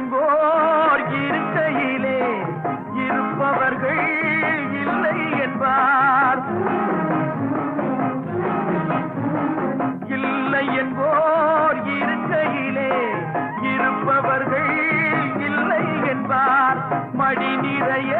என்போர் இருக்கையிலே இருப்பவர்கள் இல்லை என்பார். இல்லை என்போர் இருக்கையிலே இருப்பவர்கள் இல்லை என்பார். மடி நிறைய